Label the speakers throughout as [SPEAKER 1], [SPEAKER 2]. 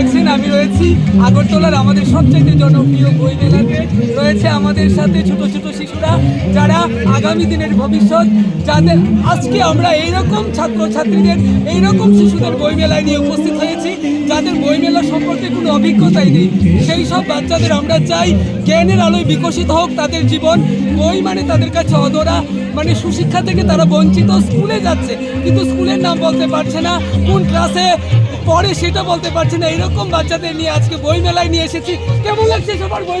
[SPEAKER 1] দেখছেন আমি রয়েছি আগরতলার আমাদের সবচেয়ে জনপ্রিয় বই মেলাতে আমাদের সাথে ছোট ছোট শিশুরা, যারা আগামী দিনের ভবিষ্যৎ, যাদের আজকে আমরা এইরকম ছাত্রছাত্রীদের, এইরকম শিশুদের বই মেলায় নিয়ে উপস্থিত হয়েছি, যাদের বই মেলা সম্পর্কে কোনো অভিজ্ঞতাই নেই। সেই সব বাচ্চাদের আমরা চাই জ্ঞানের আলোয় বিকশিত হোক তাদের জীবন। বই মানে তাদের কাছে অদরা মানে সুশিক্ষা থেকে তারা বঞ্চিত, স্কুলে যাচ্ছে, কিন্তু স্কুলের নাম বলতে পারছে না, কোন ক্লাসে পরে সেটা বলতে পারছে না। এরকম বাচ্চাদের নিয়ে আজকে বই মেলায় নিয়ে এসেছি। কেমন লাগছে সবার বই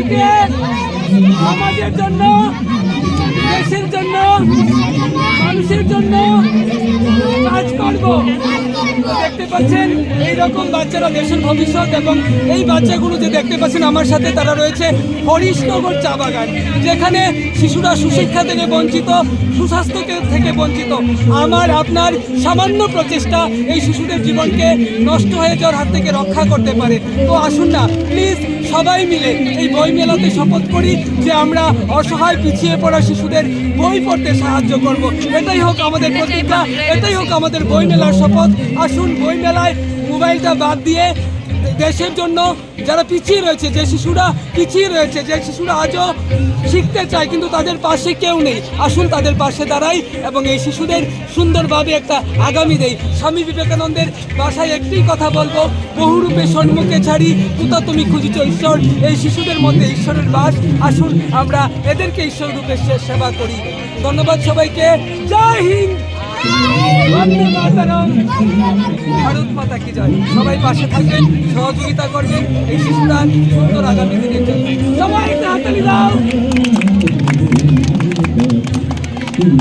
[SPEAKER 1] শিখে সমাজের জন্য দেশের জন্য মানুষের জন্য দেখতে পাচ্ছেন এই রকম বাচ্চারা দেশের ভবিষ্যৎ এবং এই বাচ্চাগুলো যে দেখতে পাচ্ছেন, আমার সাথে তারা রয়েছে হরিশনগর চা বাগান, যেখানে শিশুরা সুশিক্ষা থেকে বঞ্চিত, সুস্বাস্থ্য থেকে বঞ্চিত। আমার, আপনার সামান্য প্রচেষ্টা এই শিশুদের জীবনকে নষ্ট হয়ে যাওয়ার হাত থেকে রক্ষা করতে পারে। তো আসুন না প্লিজ সবাই মিলে এই বই মেলাতে শপথ করি যে আমরা অসহায় পিছিয়ে পড়া শিশুদের বই পড়তে সাহায্য করব। এটাই হোক আমাদের প্রতিজ্ঞা, এটাই হোক আমাদের বই মেলার শপথ। আসুন বই মেলায় মোবাইলটা বাদ দিয়ে দেশের জন্য যারা পিছিয়ে রয়েছে, যে শিশুরা পিছিয়ে রয়েছে, যে শিশুরা আজও শিখতে চায় কিন্তু তাদের পাশে কেউ নেই। আসুন তাদের পাশে দাঁড়াই এবং এই শিশুদের সুন্দরভাবে একটা আগামী দেই। স্বামী বিবেকানন্দের ভাষায় একটি কথা বলব, বহুরূপে সম্মুখে ছাড়ি তুতা তুমি খুঁজিছ ঈশ্বর, এই শিশুদের মধ্যে ঈশ্বরের বাস। আসুন আমরা এদেরকে ঈশ্বর রূপে সেবা করি। ধন্যবাদ সবাইকে। জয় হিন্দ! মাতরম। ভারত মাতা কি জয়? সবাই পাশে থাকবেন, সহযোগিতা করবেন। এই শিশুরা সুন্দর আগামী দিনের জন্য। সবাই হাতালি দাও